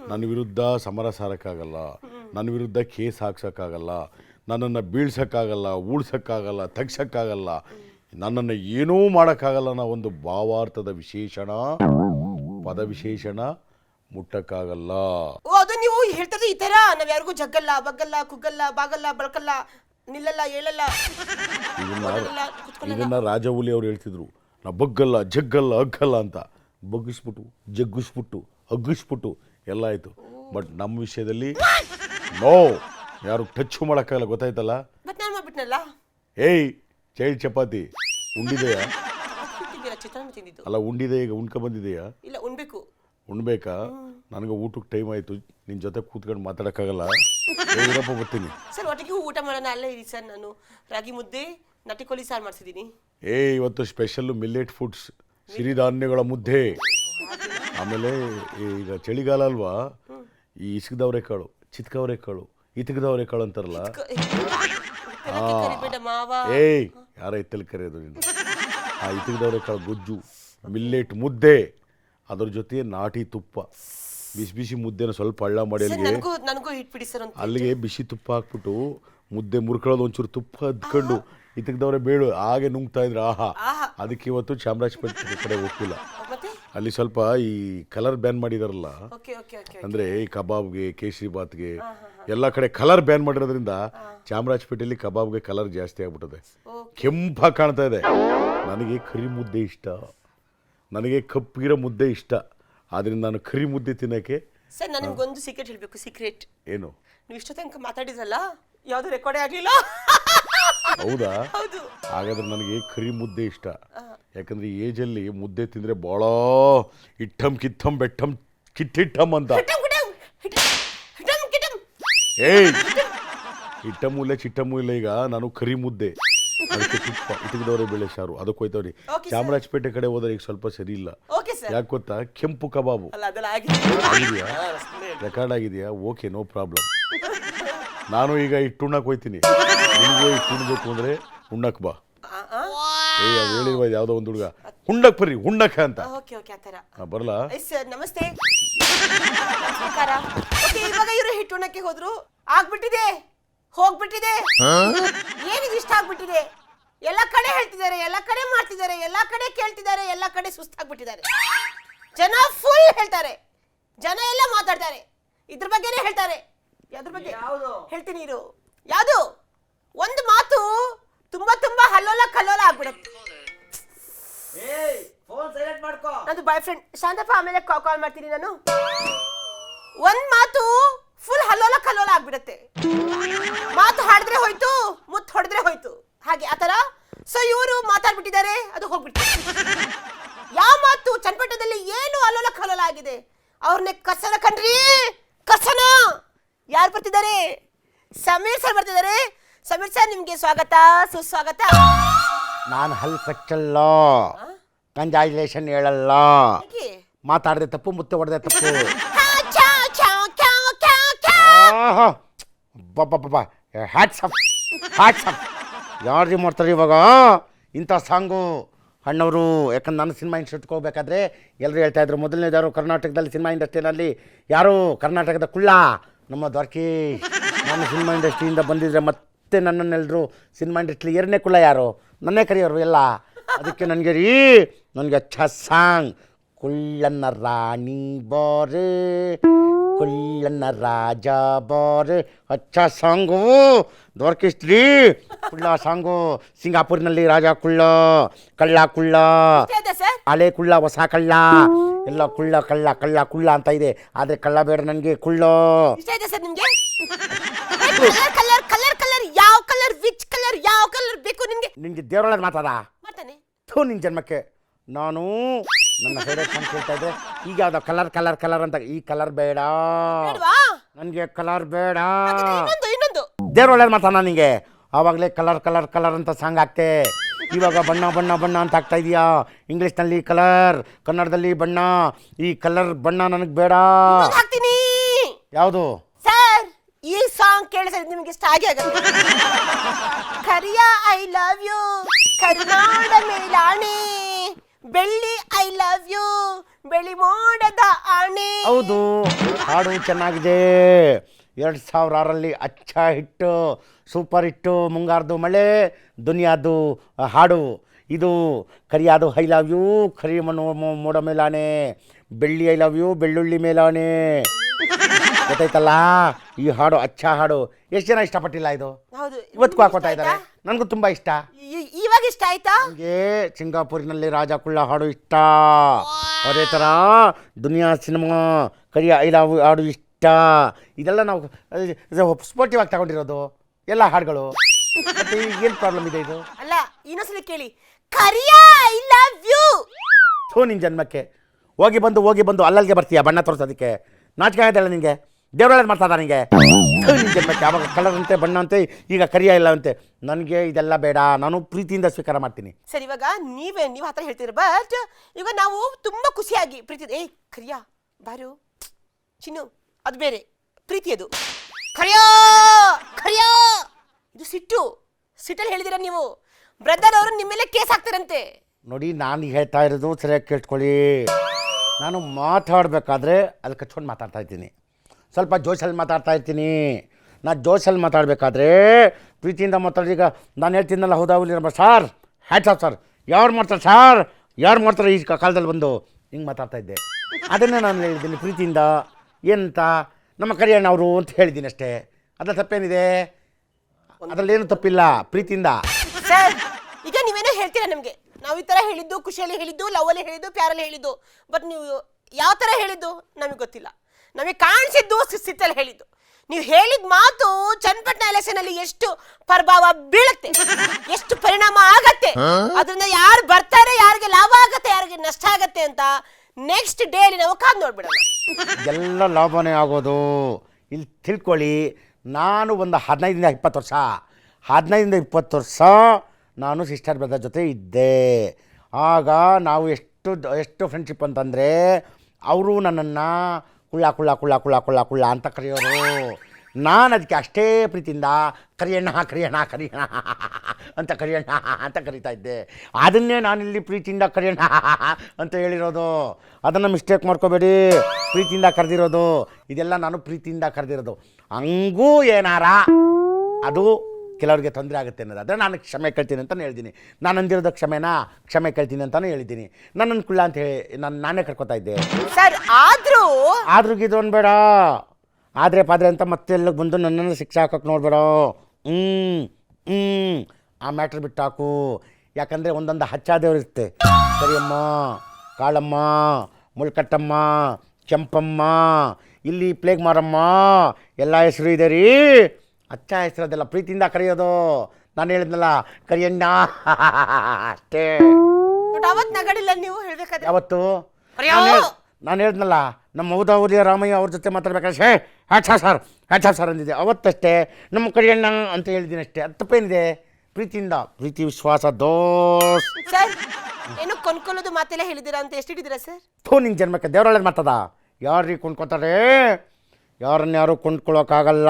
ನನ್ನ ವಿರುದ್ಧ ಸಮರ ಸಾರಕ್ಕಾಗಲ್ಲ. ನನ್ನ ವಿರುದ್ಧ ಕೇಸ್ ಹಾಕ್ಸೋಕ್ಕಾಗಲ್ಲ. ನನ್ನನ್ನು ಬೀಳ್ಸೋಕ್ಕಾಗಲ್ಲ ಉಳ್ಸೋಕ್ಕಾಗಲ್ಲ ತಗ್ಸೋಕ್ಕಾಗಲ್ಲ. ನನ್ನನ್ನು ಏನೂ ಮಾಡೋಕ್ಕಾಗಲ್ಲ ಅನ್ನೋ ಒಂದು ಭಾವಾರ್ಥದ ವಿಶೇಷಣ ಪದ ವಿಶೇಷಣ ಮುಟ್ಟಕ್ಕಾಗಲ್ಲ. ಓ ಅದು ನೀವು ಹೇಳ್ತಾರೆ ಈ ತರ ನಾವ್ ಯಾರಿಗೂ ಜಗ್ಗಲ್ಲ ಬಗ್ಗಲ್ಲ ಕುಗ್ಗಲ್ಲ ಬಾಗಲ್ಲ ಬಳಕಲ್ಲ. ನಿಲ್ಲಲ್ಲ ಹೇಳಲ್ಲ. ಇದನ್ನ ಓಡಲ್ಲ, ಕುತ್ಕೊಳ್ಳಲ್ಲ. ಇದನ್ನ ರಾಜಹುಲಿ ಅವ್ರು ಹೇಳ್ತಿದ್ರು. ನಾ ಬಗ್ಗಲ್ಲ ಜಗ್ಗಲ್ಲ ಅಗ್ಗಲ್ಲ ಅಂತ. ಬಗ್ಗಿಸ್ಬಿಟ್ಟು ಜಗ್ಗಿಸ್ಬಿಟ್ಟು ಅಗ್ಗಿಸ್ಬಿಟ್ಟು ಎಲ್ಲ ಆಯ್ತು. ಬಟ್ ನಮ್ಮ ವಿಷಯದಲ್ಲಿ ನೋ. ಯಾರು ಟಚ್ ಮಾಡೋಕ್ಕಾಗಲ್ಲ ಗೊತ್ತಾಯ್ತಲ್ಲ? ನಾನು ಮಾಡ್ಬಿಟ್ನಲ್ಲ? ಏಯ್ ಚೈಲ್ಡ್ ಚಪಾತಿ. ಉಂಡಿದೆಯಾ? ತಿಂದಿಲ್ಲ ಚಿತ್ರಾನ್ನ ತಿಂದಿದ್ದು. ಅಲ್ಲ ಉಂಡಿದೆ ಈಗ ಉಣ್ಕೊಂಬಂದಿದೆಯಾ ಇಲ್ಲ ಉಣ್ಬೇಕು. ಉಣ್ಬೇಕಾ? ನನಗೆ ಊಟಕ್ಕೆ ಟೈಮ್ ಆಯಿತು. ನಿನ್ನ ಜೊತೆ ಕೂತ್ಕೊಂಡು ಮಾತಾಡೋಕ್ಕಾಗಲ್ಲ. ಏ, ಇರಪ್ಪ ಬರ್ತೀನಿ. ಸರ್ ಒಟ್ಟಿಗೆ ಊಟ ಮಾಡೋಣ? ಅಲ್ಲೇ ಇರಿ ಸರ್ ನಾನು. ರಾಗಿ ಮುದ್ದೆ ನಟಿಕೋಳಿ ಸಾರು ಮಾಡ್ಸಿದ್ದೀನಿ. ಏ ಇವತ್ತು ಸ್ಪೆಷಲ್ಲು ಮಿಲ್ಲೆಟ್ ಫುಡ್ಸ್ ಸಿರಿಧಾನ್ಯಗಳ ಮುದ್ದೆ. ಆಮೇಲೆ ಈಗ ಚಳಿಗಾಲ ಅಲ್ವಾ? ಈ ಇಸ್ಕದವರೆ ಕಾಳು ಚಿತ್ಕವರೆ ಕಾಳು ಇತಕದವರೆ ಕಾಳು ಅಂತಾರಲ್ಲ? ಕರಿಬೇಡ ಮಾವ. ಏಯ್ ಯಾರ ಇತ್ತಲ್ಲಿ ಕರೆಯೋದು ನೀನು ಆ ಇತಕದವರೆ ಕಾಳು ಗೊಜ್ಜು ಮಿಲ್ಲೆಟ್ ಮುದ್ದೆ. ಅದ್ರ ಜೊತೆ ನಾಟಿ ತುಪ್ಪ. ಬಿಸಿ ಬಿಸಿ ಮುದ್ದೆನ ಸ್ವಲ್ಪ ಹಳ್ಳ ಮಾಡಿ ಸರ್ ಅಲ್ಲಿಗೆ ನನಗೂ ನನಗೂ ಇಟ್ಬಿಡಿ ಸರ್ ಅಂತ ಅಲ್ಲಿಗೆ ಬಿಸಿ ತುಪ್ಪ ಹಾಕ್ಬಿಟ್ಟು ಮುದ್ದೆ ಮುರ್ಕೊಳ್ಳೋದು ಒಂಚೂರು ತುಪ್ಪ ಹದ್ಕೊಂಡು ಇತಕದವ್ರೆ ಬೇಳು ಹಾಗೆ ನುಂಗ್ತಾ ಇದ್ರು ಆಹಾ. ಆಹಾ. ಅದಕ್ಕೆ ಇವತ್ತು ಚಾಮರಾಜಪೇಟೆ ಕಡೆ ಹೋಗ್ತಿಲ್ಲ ಮತ್ತೆ? ಅಲ್ಲಿ ಸ್ವಲ್ಪ ಈ ಕಲರ್ ಬ್ಯಾನ್ ಮಾಡಿದಾರಲ್ಲ? ಓಕೆ ಓಕೆ ಓಕೆ ಅಂದ್ರೆ ಈ ಕಬಾಬ್ಗೆ ಕೇಸರಿ ಬಾತ್ಗೆ ಎಲ್ಲ ಕಡೆ ಕಲರ್ ಬ್ಯಾನ್ ಮಾಡಿರೋದ್ರಿಂದ ಚಾಮರಾಜಪೇಟೆಯಲ್ಲಿ ಕಬಾಬ್ಗೆ ಕಲರ್ ಜಾಸ್ತಿ ಆಗ್ಬಿಟ್ಟದೆ. ಕೆಂಪಾಗಿ ಕಾಣ್ತಾ ಇದೆ. ನನಗೆ ಕರಿ ಮುದ್ದೆ ಇಷ್ಟ. ನನಗೆ ಕಪ್ಪಿರೋ ಮುದ್ದೆ ಇಷ್ಟ. ಆದ್ರಿಂದ ನಾನು ಕರಿ ಮುದ್ದೆ ತಿನ್ನಕ್ಕೆ ಸರ್ ನಾನು ನಿಮ್ಗೊಂದು ಸೀಕ್ರೆಟ್ ಹೇಳಬೇಕು ಸೀಕ್ರೆಟ್ ಏನು? ನೀವು ಇಷ್ಟ ತನಕ ಮಾತಾಡಿದ್ರಲ್ಲ ಯಾವುದು ರೆಕಾರ್ಡೇ ಆಗಲಿಲ್ಲ? ಹೌದಾ? ಹೌದು. ಹಾಗಾದ್ರೆ ನನಗೆ ಕರಿ ಮುದ್ದೆ ಇಷ್ಟ. ಯಾಕಂದ್ರೆ ಈ ಏಜಲ್ಲಿ ಮುದ್ದೆ ತಿಂದ್ರೆ ಭಾಳ ಇಟ್ಟಂ ಕಿತ್ತಂ ಬೆಟ್ಟಂ ಕಿಟ್ಟಿಟ್ಟಂ ಅಂತ. ಹಿಟಮ್ ಹಿಟಮ್ ಕಿಟಮ್ ಏಯ್! ಇಟ್ಟಮೂ ಇಲ್ಲ ಚಿಟ್ಟಮೂ ಇಲ್ಲ ಈಗ. ನಾನು ಕರಿ ಮುದ್ದೆ. ಅದಕ್ಕೆ ತುಪ್ಪ ಬೇಳೆ ಸಾರು ಅದಕ್ಕೆ ಹೋಯ್ತವ್ರಿ. Okay, sir. ಚಾಮರಾಜಪೇಟೆ ಕಡೆ ಹೋದ್ರೆ ಈಗ ಸ್ವಲ್ಪ ಸರಿ ಇಲ್ಲ. ಓಕೆ ಸರ್ ಯಾಕೆ ಗೊತ್ತಾ? ಕೆಂಪು ಕಬಾಬು. ಅಲ್ಲ ಅದೆಲ್ಲ ಆಗಿದೆ. ಆಗಿದೆಯಾ? ರೆಕಾರ್ಡ್ ಆಗಿದೆಯಾ? ಓಕೆ ನೋ ಪ್ರಾಬ್ಲಮ್ ನಾನು ಈಗ ಇಟ್ಟು ಉಣ್ಣಕ್ಕೆ ಹೋಯ್ತೀನಿ. ನಿಮಗೂ ಇಟ್ಟು ಉಣ್ಬೇಕು ಅಂದ್ರೆ ಉಣ್ಣಕ್ ಬಾ? ಏ ಅವ್ ಹೇಳಿರುವ ಯಾವುದೋ ಒಂದು ಹುಡುಗ? ಹುಣ್ಣಕ್ಕೆ ಬರ್ರಿ ಹುಣ್ಣಕ್ಕ ಅಂತ. ಓಕೆ ಓಕೆ ಆ ಥರ. ಆ, ಬರಲಾ? ಎಸ್ ಸರ್ ನಮಸ್ತೆ. ನಮಸ್ಕಾರ. ಓಕೆ ಇವಾಗ ಇವರು ಹಿಟ್ಟುಣಕ್ಕೆ ಹೋದ್ರು. ಆಗ್ಬಿಟ್ಟಿದೆ. ಹೋಗ್ಬಿಟ್ಟಿದೆ. ಏನಿದು ಇಷ್ಟ ಆಗ್ಬಿಟ್ಟಿದೆ? ಎಲ್ಲ ಕಡೆ ಹೇಳ್ತಿದ್ದಾರೆ ಎಲ್ಲ ಕಡೆ ಮಾಡ್ತಿದ್ದಾರೆ ಎಲ್ಲ ಕಡೆ ಕೇಳ್ತಿದ್ದಾರೆ ಎಲ್ಲ ಕಡೆ ಸುಸ್ತಾಗ್ಬಿಟ್ಟಿದ್ದಾರೆ. ಜನ ಫುಲ್ ಹೇಳ್ತಾರೆ. ಜನ ಎಲ್ಲ ಮಾತಾಡ್ತಾರೆ. ಇದ್ರ ಬಗ್ಗೆನೇ ಹೇಳ್ತಾರೆ. ಯಾವ್ದ್ರ ಬಗ್ಗೆ? ಯಾವುದು? ಹೇಳ್ತೀನಿ ಇರು. ಯಾವುದು? ಒಂದು ಮಾತು ತುಂಬಾ ತುಂಬಾ ಹಲ್ಲೋಲ ಕಲ್ಲೋಲ ಆಗ್ಬಿಡುತ್ತೆ. ಏಯ್ ಫೋನ್ ಸೈಲೆಂಟ್ ಮಾಡ್ಕೋ. ನಂದು ಬಾಯ್ ಫ್ರೆಂಡ್ ಶಾಂತಪ್ಪ ಆಮೇಲೆ ಕಾಲ್ ಮಾಡ್ತೀನಿ ನಾನು. ಒಂದ್ ಮಾತು ಫುಲ್ ಹಲ್ಲೋಲ ಕಲ್ಲೋಲ ಆಗ್ಬಿಡತ್ತೆ. ಮಾತು ಹಾಡಿದ್ರೆ ಹೋಯ್ತು ಮುತ್ತು ಹೊಡೆದ್ರೆ ಹೋಯ್ತು. ಹಾಗೆ ಆತರ ಸೊ ಇವರು ಮಾತಾಡ್ಬಿಟ್ಟಿದ್ದಾರೆ ಅದು ಹೋಗ್ಬಿಡ್ತು. ಯಾವ ಮಾತು? ಚನ್ನಪಟ್ಟಣದಲ್ಲಿ ಏನು ಅಲ್ಲೋಲ ಕಲೋಲ ಆಗಿದೆ? ಅವ್ರನ್ನ ಕಸನ ಕಣ್ರಿ ಕಸನ! ಯಾರು ಬರ್ತಿದ್ದಾರೆ? ಸಮೀರ್ ಸರ್ ಬರ್ತಿದ್ದಾರೆ. ಸಮೀರ್ ಸರ್ ನಿಮ್ಗೆ ಸ್ವಾಗತ ಸುಸ್ವಾಗತ. ನಾನು ಹಲ್ ಕಚ್ಚಲ್ಲ. ಕಂಜಾಯ್ಲೇಷನ್ ಹೇಳಲ್ಲ. ಯಾಕೆ? ಮಾತಾಡದೆ ತಪ್ಪು ಮುತ್ತೆ ಹೊಡೆದೆ ತಪ್ಪು. ಬಾಬಾ ಹ್ಯಾಟ್ಸ್ ಅಪ್ ಹ್ಯಾಟ್ಸ್ ಅಪ್ ಯಾರು ಮಾಡ್ತಾರೆ ಇವಾಗ? ಇಂಥ ಸಾಂಗು. ಅಣ್ಣವರು, ಯಾಕಂದ್ರೆ ನಾನು ಸಿನಿಮಾ ಇನ್ಸ್ಟಿಟ್ಯೂಟ್ಗೆ ಹೋಗ್ಬೇಕಾದ್ರೆ ಎಲ್ಲರೂ ಹೇಳ್ತಾ ಇದ್ರು ಮೊದಲನೇದಾರು ಕರ್ನಾಟಕದಲ್ಲಿ ಸಿನಿಮಾ ಇಂಡಸ್ಟ್ರಿನಲ್ಲಿ ಯಾರು ಕರ್ನಾಟಕದ ಕುಳ್ಳ? ನಮ್ಮ ದ್ವಾರಕಿ ನಾನು ಸಿನಿಮಾ ಇಂಡಸ್ಟ್ರಿಯಿಂದ ಬಂದಿದ್ರೆ ಮತ್ತೆ ನನ್ನನ್ನೆಲ್ಲರೂ ಸಿನಿಮಾ ಇಂಡಸ್ಟ್ರಿ ಎರಡನೇ ಕುಳ್ಳ ಯಾರು? ನನ್ನೇ ಕರೆಯೋರು ಎಲ್ಲ? ಅದಕ್ಕೆ ನನಗೆ ರೀ, ನನಗೆ ಅಚ್ಚ ಸಾಂಗ್. ಕುಳ್ಳನ್ನ ರಾಣಿ ಬೋರೆ. ಕುಳ್ಳನ್ನ ರಾಜ ಬಾರೆ. ಅಚ್ಚ ಸಾಂಗು. ದೊರಕಿಸ್ತ್ರಿ ಕುಳ್ಳ ಸಾಂಗು. ಸಿಂಗಾಪುರ್ನಲ್ಲಿ ರಾಜ ಕುಳ್ಳ ಕಳ್ಳ ಕುಳ್ಳ. ಹಳೆ ಕುಳ್ಳ ಹೊಸ ಕಳ್ಳ. ಎಲ್ಲ ಕುಳ್ಳ ಕಳ್ಳ ಕಳ್ಳ ಕುಳ್ಳ ಅಂತ ಇದೆ. ಆದ್ರೆ ಕಳ್ಳ ಬೇಡ ನನಗೆ ಕುಳ್ಳ. ಕಲರ್ ಕಲರ್ ಕಲರ್ ಯಾವ ಕಲರ್ ವಿಚ್ ಕಲರ್ ಯಾವ ಕಲರ್ ಬೇಕು ನಿಮ್ಗೆ? ನಿನಗೆ ದೇವರೊಳಗೆ ಮಾತಾಡ? ನಿನ್ ಜನ್ಮಕ್ಕೆ. ನಾನು ನನ್ನ ಫೇವ್ರೇಟ್ ಸಾಂಗ್ ಕೇಳ್ತಾ ಇದ್ದೆ ಈಗ ಯಾವ್ದು ಕಲರ್ ಕಲರ್ ಕಲರ್ ಅಂತ ಈ ಕಲರ್ ಬೇಡ. ಬೇಡ್ವಾ? ನನಗೆ ಕಲರ್ ಬೇಡ. ದೇವ್ರ ಇನ್ನೊಂದು ದೇವ್ರೊಳ್ಳೆ ಮಾತಾ ನನಗೆ ಆವಾಗಲೇ ಕಲರ್ ಕಲರ್ ಕಲರ್ ಅಂತ ಸಾಂಗ್ ಆಗ್ತೆ ಇವಾಗ ಬಣ್ಣ ಬಣ್ಣ ಬಣ್ಣ ಅಂತ ಆಗ್ತಾ ಇದೆಯಾ? ಇಂಗ್ಲೀಷ್ನಲ್ಲಿ ಕಲರ್ ಕನ್ನಡದಲ್ಲಿ ಬಣ್ಣ. ಈ ಕಲರ್ ಬಣ್ಣ ನನಗೆ ಬೇಡ. ಇನ್ನೊಂದು ಹಾಕ್ತೀನಿ. ಯಾವುದು? ಸರ್ ಈ ಸಾಂಗ್ ಕೇಳಿದ್ರೆ ನಿಮ್ಗೆ ಇಷ್ಟ ಆಗಿ ಆಗುತ್ತೆ. ಕರಿಯ ಐ ಲವ್ ಯು ಕರ್ನಾಡ ಮೇಲಾಣೆ. ಬೆಳ್ಳಿ ಐ ಲವ್ ಯು ಬೆಳ್ಳಿ ಮೋಡದ ಆಣೆ. ಹೌದು ಹಾಡು ಚೆನ್ನಾಗಿದೆ. ಎರಡು ಸಾವಿರ ಆರಲ್ಲಿ ಅಚ್ಚ ಹಿಟ್ಟು ಸೂಪರ್ ಹಿಟ್ಟು ಮುಂಗಾರ್ದು ಮಳೆ ದುನಿಯಾದು ಹಾಡು. ಇದು ಕರಿಯಾದು ಐ ಲವ್ ಯು ಕರಿ ಮಣ್ಣು ಮೋಡ ಮೇಲಾನೆ ಬೆಳ್ಳಿ ಐ ಲವ್ ಯು ಬೆಳ್ಳುಳ್ಳಿ ಮೇಲಾನೆ ಗೊತ್ತಾಯ್ತಲ್ಲ ಈ ಹಾಡು ಅಚ್ಚ ಹಾಡು. ಎಷ್ಟು ಜನ ಇಷ್ಟಪಟ್ಟಿಲ್ಲ ಇದು? ಹೌದು. ಇವತ್ತಿಗೂ ಹಾಕೋತಾ ಇದ್ದಾರೆ. ನನಗೂ ತುಂಬ ಇಷ್ಟ. ಇ- ಇವಾಗ ಇಷ್ಟ ಆಯ್ತಾ? ನನಗೆ ಸಿಂಗಾಪುರಿನಲ್ಲಿ ರಾಜ ಕುಳ್ಳ ಹಾಡು ಇಷ್ಟ. ಅದೇ ಥರ Duniya cinema Kariya I love ಹಾಡು ಇಷ್ಟ. ಇದೆಲ್ಲ ನಾವು ಸ್ಪೋರ್ಟಿವ್ ಆಗಿ ತಗೊಂಡಿರೋದು. ಎಲ್ಲ ಹಾಡುಗಳು. ಮತ್ತೆ ಏನು ಪ್ರಾಬ್ಲಮ್ ಇದೆ ಇದು? ಅಲ್ಲ ಇನ್ನೊಂದ್ಸಲ ಕೇಳಿ. ಕರಿಯ ಐ ಲವ್ ಯು ಥೂ ನಿನ್ನ ಜನ್ಮಕ್ಕೆ. ಹೋಗಿ ಬಂದು ಹೋಗಿ ಬಂದು ಅಲ್ಲಲ್ಲಿಗೆ ಬರ್ತೀಯ ಬಣ್ಣ ತೋರಿಸೋದಕ್ಕೆ? ನಾಚಿಕೆ ಆಗ್ತಾಳೆ ನಿನಗೆ ದೇವರೊಳಗೆ ಮಾಡ್ತಾ ನನಗೆ ಜನ್ಮಕ್ಕೆ ಯಾವಾಗ ಕಲರ್ ಅಂತೆ ಬಣ್ಣ ಅಂತೆ ಈಗ ಕರಿಯ ಇಲ್ಲ ಅಂತೆ. ನನಗೆ ಇದೆಲ್ಲ ಬೇಡ ನಾನು ಪ್ರೀತಿಯಿಂದ ಸ್ವೀಕಾರ ಮಾಡ್ತೀನಿ. ಸರ್ ಇವಾಗ ನೀವೇ ನೀವು ಹತ್ರ ಹೇಳ್ತೀರ ಬಟ್ ಇವಾಗ ನಾವು ತುಂಬಾ ಖುಷಿಯಾಗಿ ಪ್ರೀತಿ ಏ ಕರಿಯಾ ಬಾರು. ಚಿನ್ನು ಅದು ಬೇರೆ ಪ್ರೀತಿ ಅದು. ಕರಿಯೋ ಕರಿಯೋ. ಇದು ಸಿಟ್ಟು ಸಿಟ್ಟಲ್ಲಿ ಹೇಳಿದಿರ ನೀವು? ಬ್ರದರ್ ಅವರು ನಿಮ್ಮ ಮೇಲೆ ಕೇಸ್ ಹಾಕ್ತಾರಂತೆ. ನೋಡಿ ನಾನು ಹೇಳ್ತಾ ಇರೋದು ಸರಿಯಾಗಿ ಕೇಳ್ಕೊಳ್ಳಿ. ನಾನು ಮಾತಾಡಬೇಕಾದ್ರೆ ಅಲ್ಲಿ ಕಚ್ಕೊಂಡು ಮಾತಾಡ್ತಾ ಇರ್ತೀನಿ ಸ್ವಲ್ಪ ಜೋಶಲ್ಲಿ ಮಾತಾಡ್ತಾ ಇರ್ತೀನಿ. ನಾನು ಜೋಶಲ್ಲಿ ಮಾತಾಡಬೇಕಾದ್ರೆ ಪ್ರೀತಿಯಿಂದ ಈಗ ನಾನು ಹೇಳ್ತೀನಲ್ಲ, ಹೌದಾ ನಮ್ಮ ಸಾರ್ ಹ್ಯಾಟ್ಸ್ ಆಫ್ ಸರ್. ಯಾರು ಮಾಡ್ತಾರೆ, ಸಾರ್? ಯಾರು ಮಾಡ್ತಾರೆ ಈ ಕಾಲದಲ್ಲಿ ಬಂದು? ಹಿಂಗೆ ಮಾತಾಡ್ತಾ ಇದ್ದೆ. ಅದನ್ನೇ ನಾನು ಹೇಳಿದ್ದೀನಿ ಪ್ರೀತಿಯಿಂದ. ಎಂತ ನಮ್ಮ ಕರಿಯಣ್ಣ ಅವರು ಅಂತ ಹೇಳಿದ್ದೀನಿ ಅಷ್ಟೇ. ಅದ್ರ ತಪ್ಪೇನಿದೆ? ಅದರಲ್ಲೇನು ತಪ್ಪಿಲ್ಲ, ಪ್ರೀತಿಯಿಂದ. ಈಗ ನೀವೇನೋ ಹೇಳ್ತೀರಾ ನಮಗೆ? ನಾವು ಈ ಥರ ಹೇಳಿದ್ದು, ಖುಷಿಯಲ್ಲಿ ಹೇಳಿದ್ದು ಲವ್ ಅಲ್ಲಿ ಹೇಳಿದ್ದು, ಪ್ಯಾರಲ್ಲಿ ಹೇಳಿದ್ದು ಬಟ್ ನೀವು ಯಾವ ತರ ಹೇಳಿದ್ದು, ನಮಗೆ ಗೊತ್ತಿಲ್ಲ. ನಮಗೆ ಕಾಣಿಸಿದ್ದು ಸ್ಥಿತಿಯಲ್ಲಿ ಹೇಳಿದ್ದು. ನೀವು ಹೇಳಿದ ಮಾತು ಚನ್ನಪಟ್ಟಣ ಎಲೆಕ್ಷನ್ ಅಲ್ಲಿ ಎಷ್ಟು ಪ್ರಭಾವ ಬೀಳುತ್ತೆ ಎಷ್ಟು ಪರಿಣಾಮ ಆಗತ್ತೆ ಅದರಿಂದ ಯಾರು ಬರ್ತಾರೆ ಯಾರಿಗೆ ಲಾಭ ಆಗತ್ತೆ ಯಾರಿಗೆ ನಷ್ಟ ಆಗತ್ತೆ ಅಂತ ನೆಕ್ಸ್ಟ್ ಡೇ ಅಲ್ಲಿ ನಾವು ಕಾದ್ ನೋಡ್ಬಿಡೋಣ. ಎಲ್ಲ ಲಾಭನೇ ಆಗೋದು. ಇಲ್ಲಿ ತಿಳ್ಕೊಳ್ಳಿ ನಾನು ಒಂದು ಹದಿನೈದರಿಂದ ಇಪ್ಪತ್ತು ವರ್ಷ. ಹದಿನೈದರಿಂದ ಇಪ್ಪತ್ತು ವರ್ಷ ನಾನು ಸಿಸ್ಟರ್ ಬ್ರದರ್ ಜೊತೆ ಇದ್ದೆ. ಆಗ ನಾವು ಎಷ್ಟು ಎಷ್ಟು ಫ್ರೆಂಡ್ಶಿಪ್ ಅಂತಂದರೆ ಅವರು ನನ್ನನ್ನು ಕುಳ್ಳ ಕುಳ್ಳ ಕುಳ್ಳ ಕುಳ್ಳ ಕುಳ್ಳ ಕುಳ್ಳ ಅಂತ ಕರೆಯೋರು. ನಾನು ಅದಕ್ಕೆ ಅಷ್ಟೇ ಪ್ರೀತಿಯಿಂದ ಕರಿಯಣ್ಣ ಕರಿಯಣ್ಣ ಕರಿಯಣ್ಣ ಅಂತ ಕರಿಯಣ್ಣ ಅಂತ ಕರಿತಾ ಇದ್ದೆ. ಅದನ್ನೇ ನಾನಿಲ್ಲಿ ಪ್ರೀತಿಯಿಂದ ಕರಿಯಣ್ಣ ಅಂತ ಹೇಳಿರೋದು. ಅದನ್ನು ಮಿಸ್ಟೇಕ್ ಮಾಡ್ಕೋಬೇಡಿ. ಪ್ರೀತಿಯಿಂದ ಕರೆದಿರೋದು. ಇದೆಲ್ಲ ನಾನು ಪ್ರೀತಿಯಿಂದ ಕರೆದಿರೋದು. ಹಂಗೂ ಏನಾರ ಅದು ಕೆಲವ್ರಿಗೆ ತೊಂದರೆ ಆಗುತ್ತೆ ಅನ್ನೋದಾದರೆ ನಾನು ಕ್ಷಮೆ ಕೇಳ್ತೀನಿ ಅಂತಲೇ ಹೇಳಿದ್ದೀನಿ. ನಾನು ಅಂದಿರೋದು ಕ್ಷಮೆನಾ? ಕ್ಷಮೆ ಕೇಳ್ತೀನಿ ಅಂತಲೂ ಹೇಳಿದ್ದೀನಿ. ನನ್ನ ಕುಳ್ಳ ಅಂತ ಹೇಳಿ ನಾನು ನಾನೇ ಕರ್ಕೊತಾ ಇದ್ದೆ. ಸರ್ ಆದ್ರೂ ಆದ್ರೂ ಇದು ಬೇಡ ಆದರೆ ಪಾದ್ರೆ ಅಂತ ಮತ್ತೆ ಎಲ್ಲ ಬಂದು ನನ್ನನ್ನು ಶಿಕ್ಷೆ ಹಾಕೋಕೆ ನೋಡ್ಬೇಡ. ಹ್ಞೂ ಹ್ಞೂ ಆ ಮ್ಯಾಟ್ರ್ ಬಿಟ್ಟು ಹಾಕು. ಯಾಕಂದರೆ ಒಂದೊಂದು ಹಚ್ಚಾದೇವ್ರು ಇರುತ್ತೆ. ಸರಿಯಮ್ಮ ಕಾಳಮ್ಮ ಮುಳ್ಕಟ್ಟಮ್ಮ ಕೆಂಪಮ್ಮ ಇಲ್ಲಿ ಪ್ಲೇಗ್ ಮಾರಮ್ಮ ಎಲ್ಲ ಹೆಸರು ಇದೆ ರೀ. ಹಚ್ಚ ಹೆಸರದೆಲ್ಲ ಪ್ರೀತಿಯಿಂದ ಕರೆಯೋದು. ನಾನು ಹೇಳಿದ್ನಲ್ಲ ಕರಿಯಣ್ಣ. ಅಷ್ಟೇ. ಬಟ್ ಅವತ್ ನಗಡಿಲ್ಲ ನೀವು ಹೇಳ್ಬೇಕಾದ್ರೆ? ಯಾವತ್ತು! ನಾನು ಹೇಳ್- ನಾನು ಹೇಳಿದ್ನಲ್ಲ ನಮ್ಮ ಹೌದೌದಿಯ ರಾಮಯ್ಯ ಅವ್ರ ಜೊತೆ ಮಾತಾಡ್ಬೇಕಾದ್ರೆ ಶೇ ಹ್ಯಾಟ್ಸ್ ಸರ್ ಹಾಚಾ ಸರ್ ಅಂದಿದ್ದೆ. ಅವತ್ತಷ್ಟೇ ನಮ್ಮ ಕರಿಯಣ್ಣ ಅಂತ ಹೇಳಿದ್ದೀನಿ ಅಷ್ಟೇ ಅದು ತಪ್ಪೇನಿದೆ? ಪ್ರೀತಿಯಿಂದ ಪ್ರೀತಿ ವಿಶ್ವಾಸ ದೋಸ್. ಸರ್ ಏನು ಕೊನ್ಕೊಳ್ಳೋದು ಮಾತೆಲ್ಲ ಹೇಳಿದ್ದೀರಾ ಅಂತ ಎಷ್ಟು ಹಿಡಿದಿರಾ ಸರ್? ಥೂ ನಿನ್ನ ಜನ್ಮಕ್ಕೆ ದೇವರೊಳಗೆ ಮಾತದ. ಯಾರಿಗೆ ಕೊಂಡ್ಕೊತಾರೆ? ಯಾರನ್ನ ಯಾರು ಕೊಂಡ್ಕೊಳ್ಳೋಕ್ಕಾಗಲ್ಲ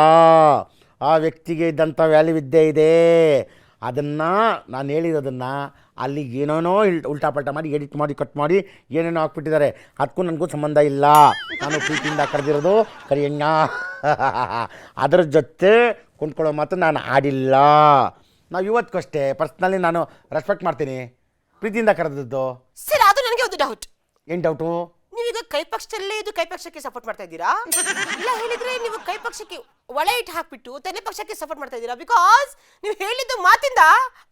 ಆ ವ್ಯಕ್ತಿಗೆ ಇದ್ದಂಥ ವ್ಯಾಲ್ಯೂ ಇದ್ದೇ ಇದೆ. ಅದನ್ನು ನಾನು ಹೇಳಿರೋದನ್ನು ಅಲ್ಲಿ ಏನೇನೋ ಇಲ್ ಉಲ್ಟಾ ಪಲ್ಟಾ ಮಾಡಿ ಎಡಿಟ್ ಮಾಡಿ ಕಟ್ ಮಾಡಿ ಏನೇನೋ ಹಾಕ್ಬಿಟ್ಟಿದ್ದಾರೆ. ಅದಕ್ಕೂ ನನಗೂ ಸಂಬಂಧ ಇಲ್ಲ. ನಾನು ಪ್ರೀತಿಯಿಂದ ಕರೆದಿರೋದು ಕರಿಯಣ್ಣ. *laughs* ಅದರ ಜೊತೆ ಕೊಂಡ್ಕೊಳ್ಳೋ ಮಾತು ನಾನು ಆಡಿಲ್ಲ. ನಾವು ಇವತ್ತಿಗೂ ಅಷ್ಟೇ ಪರ್ಸ್ನಲಿ ನಾನು ರೆಸ್ಪೆಕ್ಟ್ ಮಾಡ್ತೀನಿ. ಪ್ರೀತಿಯಿಂದ ಕರೆದಿದ್ದು. ಸರ್ ಅದು ನನಗೆ ಒಂದು ಡೌಟ್ ಏನು ಡೌಟು ನೀವೀಗ ಕೈ ಪಕ್ಷದಲ್ಲೇ ಇದು ಕೈ ಪಕ್ಷಕ್ಕೆ ಸಪೋರ್ಟ್ ಮಾಡ್ತಾ ಇದ್ದೀರಾ? ಇಲ್ಲ, ಹೇಳಿದ್ರೆ ನೀವು ಕೈ ಪಕ್ಷಕ್ಕೆ ಒಳ ಇಟ್ಟು ಹಾಕ್ಬಿಟ್ಟು ತೆನೆ ಪಕ್ಷಕ್ಕೆ ಸಪೋರ್ಟ್ ಮಾಡ್ತಾ ಇದ್ದೀರಾ? ಬಿಕಾಸ್ ನೀವು ಹೇಳಿದ್ದು ಮಾತಿಂದ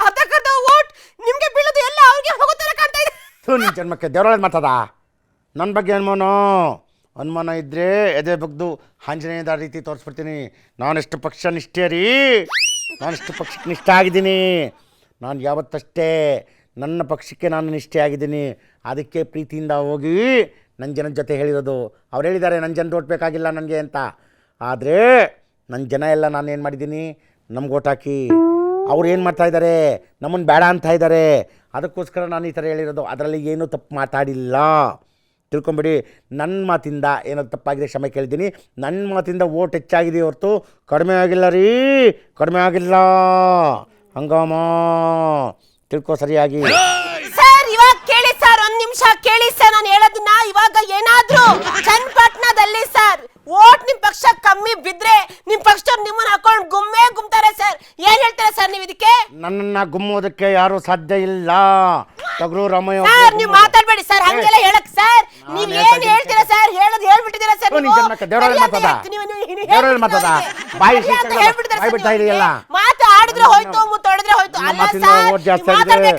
ಅರ್ಧಕ್ಕರ್ಧ ವೋಟ್ ನಿಮ್ಗೆ ಬೀಳೋದು ಎಲ್ಲ ಅವ್ರಿಗೆ ಹೋಗೋ ಕಾಣ್ತಾ ಇದೆ. ಜನ್ಮಕ್ಕೆ ದೇವರೊಳಗೆ ಮಾತದ ನನ್ನ ಬಗ್ಗೆ ಅನುಮಾನ? ಅನುಮಾನ ಇದ್ರೆ ಎದೆ ಬಗ್ದು ಆಂಜನೇಯದ ರೀತಿ ತೋರಿಸ್ಬಿಡ್ತೀನಿ. ನಾನೆಷ್ಟು ಪಕ್ಷ ನಿಷ್ಠೆ ರೀ ನಾನೆಷ್ಟು ಪಕ್ಷಕ್ಕೆ ನಿಷ್ಠೆ ಆಗಿದ್ದೀನಿ? ನಾನು ಯಾವತ್ತಷ್ಟೇ ನನ್ನ ಪಕ್ಷಕ್ಕೆ ನಾನು ನಿಷ್ಠೆ ಆಗಿದ್ದೀನಿ. ಅದಕ್ಕೆ ಪ್ರೀತಿಯಿಂದ ಹೋಗಿ ನನ್ನ ಜನದ ಜೊತೆ ಹೇಳಿರೋದು. ಅವ್ರು ಹೇಳಿದ್ದಾರೆ ನನ್ನ ಜನ ಓಟ್ ಬೇಕಾಗಿಲ್ಲ ನನಗೆ ಅಂತ. ಆದರೆ ನನ್ನ ಜನ ಎಲ್ಲ ನಾನು ಏನು ಮಾಡಿದ್ದೀನಿ? ನಮ್ಗೆ ಓಟ್ ಹಾಕಿ. ಅವ್ರು ಏನು ಮಾಡ್ತಾ ಇದ್ದಾರೆ ನಮ್ಮನ್ನು ಬೇಡ ಅಂತ ಇದ್ದಾರೆ ಅದಕ್ಕೋಸ್ಕರ ನಾನು ಈ ಥರ ಹೇಳಿರೋದು. ಅದರಲ್ಲಿ ಏನೂ ತಪ್ಪು ಮಾತಾಡಿಲ್ಲ. ತಿಳ್ಕೊಂಬಿಡಿ ನನ್ನ ಮಾತಿಂದ ಏನೋ ತಪ್ಪಾಗಿದೆ ಕ್ಷಮೆ ಕೇಳಿದ್ದೀನಿ. ನನ್ನ ಮಾತಿಂದ ಓಟ್ ಹೆಚ್ಚಾಗಿದೆ ಹೊರತು ಕಡಿಮೆ ಆಗಿಲ್ಲ ರೀ. ಕಡಿಮೆ ಆಗಿಲ್ಲ. ಹಂಗಾಮ. ತಿಳ್ಕೊ ಸರಿಯಾಗಿ ಸರ್ ಇವಾಗ ಕೇಳಿ ಸರ್ ಒಂದ್ ನಿಮಿಷ ಕೇಳಿ ಸರ್ ನಾನು ಹೇಳೋದನ್ನ ಇವಾಗ ಏನಾದ್ರೂ ಚನ್ನಪಟ್ಟಣದಲ್ಲಿ ಸರ್ ಓಟ್ ನಿಮ್ ಪಕ್ಷ ಕಮ್ಮಿ ಬಿದ್ರೆ ನಿಮ್ ಪಕ್ಷದವ್ರು ನಿಮ್ಮನ್ನ ಹಾಕೊಂಡು ಗುಮ್ಮೆ ಗುಮ್ತಾರೆ ಸರ್. ಏನ್ ಹೇಳ್ತಾರೆ ಸರ್ ನೀವು ಇದಕ್ಕೆ? ನನ್ನನ್ನು ಗುಮ್ಮೋದಕ್ಕೆ ಯಾರು ಸಾಧ್ಯ ಇಲ್ಲ. ತಗರು ರಾಮಯ್ಯ ಸರ್ ನೀವು ಮಾತಾಡ್ಬೇಡಿ ಸರ್ ಹಂಗೆಲ್ಲ ಹೇಳಕ್ ಸರ್. ನೀವ್ ಏನ್ ಹೇಳ್ತೀರಾ ಸರ್? ಹೇಳೋದು ಹೇಳ್ಬಿಟ್ಟಿದ್ದೀರಾ ಸರ್ ನೀವು? ದೇವರಲ್ಲಿ ಮಾತಾಡ? ದೇವ್ರಲ್ಲಿ ಮಾತಾಡ? ಬಾಯಿ ಬಾಯಿ ಬಿಡ್ತಾ ಇದೆಯಲ್ಲ? ಮಾತು ಆಡಿದ್ರೆ ಹೋಯ್ತು ಮುತ್ತೊಡಿದ್ರೆ ಹೋಯ್ತು. ಅಲ್ಲ ಸರ್ ಓಟ್ ಜಾಸ್ತಿ ಆಗಿದೆ.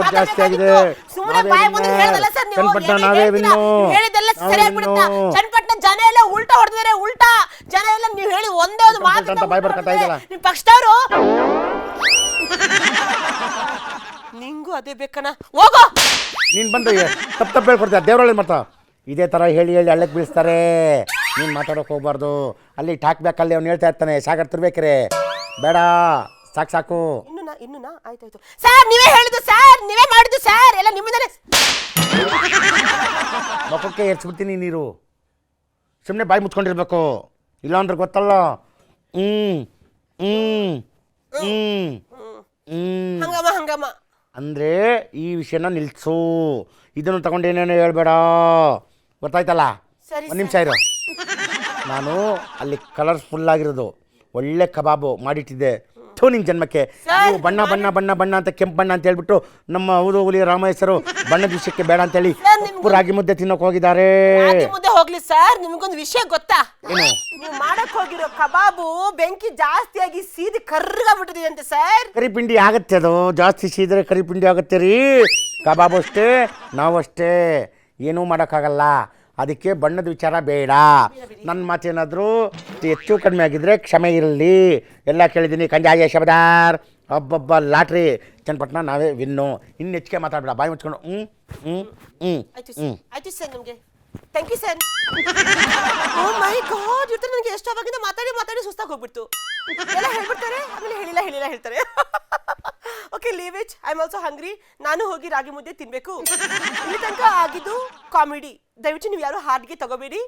ಓಟ್ ಜಾಸ್ತಿ ಆಗಿದೆ. ಸುಮ್ಮನೆ ಬಾಯಿ ಬಂದು ವಿನ್ನು. ಸರ್ ನೀವು. ನಾವೇ ಸರಿಯಾಗಿ ಬಿಡುತ್ತಾ ವಿನ್ನು. ಚನ್ನಪಟ್ಟಣ ಜನ ಎಲ್ಲ ಉಲ್ಟಾ ಹೊಡೆದಿದ್ದಾರೆ ಉಲ್ಟಾ. ಜನ ಎಲ್ಲ ನೀವು ಹೇಳಿ ಒಂದೇ ಒಂದು ಮಾತು ಅಂತ ಬಾಯ್ ಬರ್ಕತ್ತಾ ಇದೆಯಲ್ಲ. ನಿಮ್ ಪಕ್ಷದವರು ನಿಂಗೂ ಅದೇ ಬೇಕಣ್ಣ. ಹೋಗೋ. ನೀನ್ ಬಂದು ತಪ್ಪು ತಪ್ಪು ಹೇಳ್ಕೊಡ್ತೀಯ ದೇವರಲ್ಲಿ ಮಾಡ್ತಾ ಇದೇ ಥರ ಹೇಳಿ ಹೇಳಿ ಹಳ್ಳಕ್ಕೆ ಬೀಳಿಸ್ತಾರೆ. ನೀನು ಮಾತಾಡೋಕೆ ಹೋಗ್ಬಾರ್ದು. ಅಲ್ಲಿ ಟಾಕ್ಬೇಕಲ್ಲಿ ಅವ್ನು ಹೇಳ್ತಾ ಇರ್ತಾನೆ ಸಾಗರ್ ತಿರ್ಬೇಕ್ರೆ. ಬೇಡ ಸಾಕು ಸಾಕು. ಇನ್ನು ಇನ್ನು ಆಯ್ತು ಆಯ್ತಾಯ್ತು. ಸರ್ ನೀವೇ ಹೇಳಿದ್ದು ಸರ್ ನೀವೇ ಮಾಡಿದ್ದು ಸರ್ ಎಲ್ಲ ನಿಮ್ಮಿಂದಲೇ. ಮುಖಕ್ಕೆ ಎರ್ಚ್ಬಿಡ್ತೀನಿ ನೀರು ಸುಮ್ಮನೆ ಬಾಯಿ ಮುಚ್ಕೊಂಡಿರ್ಬೇಕು. ಇಲ್ಲಾಂದ್ರೆ ಗೊತ್ತಲ್ಲ. ಹ್ಞೂ ಹ್ಞೂ ಹ್ಞೂ ಹ್ಞೂ ಹಂಗಮ್ಮ ಹಂಗಮ್ಮ. ಅಂದರೆ ಈ ವಿಷಯನ ನಿಲ್ಲಿಸು ಇದನ್ನು ತಗೊಂಡು ಏನೇನೋ ಹೇಳ್ಬೇಡ. ಗೊತ್ತಾಯ್ತಲ್ಲ? ಸರಿ, ಒಂದು ನಿಮಿಷ ಇರೋ. ನಾನು ಅಲ್ಲಿ ಕಲರ್ಸ್ಫುಲ್ ಆಗಿರೋದು. ಒಳ್ಳೆ ಕಬಾಬು ಮಾಡಿಟ್ಟಿದ್ದೆ. ಥೂ ನಿನ್ನ ಜನ್ಮಕ್ಕೆ? ನೀವು ಬಣ್ಣ ಬಣ್ಣ ಬಣ್ಣ ಬಣ್ಣ ಅಂತ ಕೆಂಪು ಬಣ್ಣ ಅಂತ ಹೇಳ್ಬಿಟ್ಟು ನಮ್ಮ ಹೌದು ಹುಲಿ ಹೆಸರು ಬಣ್ಣ ವಿಷಯಕ್ಕೆ ಬೇಡ ಅಂತ ಹೇಳಿ ಉಪ್ಪು ರಾಗಿ ಮುದ್ದೆ ತಿನ್ನೋಕೆ ಹೋಗಿದ್ದಾರೆ. ರಾಗಿ ಮುದ್ದೆ ಹೋಗ್ಲಿ ಸರ್ ನಿಮ್ಗೊಂದು ವಿಷಯ ಗೊತ್ತಾ? ಏನು? ನೀವು ಮಾಡಕ್ ಹೋಗಿರೋ ಕಬಾಬು ಬೆಂಕಿ ಜಾಸ್ತಿಯಾಗಿ ಸೀದಿ ಕರ್ಗಾಗ್ಬಿಟ್ಟಿದೆ ಅಂತೆ ಸರ್ ಕರಿಪಿಂಡಿ ಆಗತ್ತೆ ಅದು. ಜಾಸ್ತಿ ಸೀದ್ರೆ ಕರಿಪಿಂಡಿ ಆಗುತ್ತೆ ರೀ. ಕಬಾಬ್ ಅಷ್ಟೇ ನಾವು ಅಷ್ಟೇ. ಏನೂ ಮಾಡೋಕ್ಕಾಗಲ್ಲ. ಅದಕ್ಕೆ ಬಣ್ಣದ ವಿಚಾರ ಬೇಡ. ನನ್ನ ಮಾತೇನಾದರೂ ಹೆಚ್ಚು ಕಡಿಮೆ ಆಗಿದ್ದರೆ ಕ್ಷಮೆ ಇರಲಿ. ಎಲ್ಲ ಕೇಳಿದ್ದೀನಿ ಕಂಜಾಯ ಶಬದಾರ್. ಒಬ್ಬೊಬ್ಬ ಲಾಟ್ರಿ. ಚನ್ನಪಟ್ಟಣ ನಾವೇ ವಿನ್ನು. ಇನ್ನು ಹೆಚ್ಚಿಗೆ ಮಾತಾಡಬೇಡ. ಬಾಯಿ ಮುಚ್ಕೊಂಡು ಹ್ಞೂ ಹ್ಞೂ ಹ್ಞೂ ಆಯ್ತು ಹ್ಞೂ thank you sir oh my god ಇರ್ತಾರೆ ನನಗೆ ಎಷ್ಟು ಅವಾಗಿಂದ ಮಾತಾಡಿ ಮಾತಾಡಿ ಸುಸ್ತಾಗಿ ಹೋಗ್ಬಿಡ್ತು. ಎಲ್ಲ ಹೇಳ್ಬಿಡ್ತಾರೆ, ಆಮೇಲೆ ಹೇಳಿಲ್ಲ ಹೇಳಿಲ್ಲ ಹೇಳ್ತಾರೆ. Okay leave it I am also hungry ನಾನು ಹೋಗಿ ರಾಗಿ ಮುದ್ದೆ ತಿನ್ಬೇಕು. ಇಲ್ಲಿ ತನಕ ಆಗಿದ್ದು ಕಾಮಿಡಿ ದಯವಿಟ್ಟು ನೀವು ಯಾರು ಹಾರ್ಡ್ಗೆ ತಗೋಬೇಡಿ.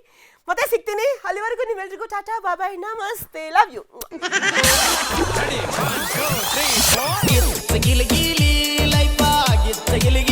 ಮತ್ತೆ ಸಿಗ್ತೀನಿ. ಅಲ್ಲಿವರೆಗೂ ನೀವೆಲ್ರಿಗೂ tata, bye bye, namaste. Love you ಗಿಲಿ ಗಿಲಿ ಲೈಫ್ ಆಗಿತ್ತ ಗಿಲಿ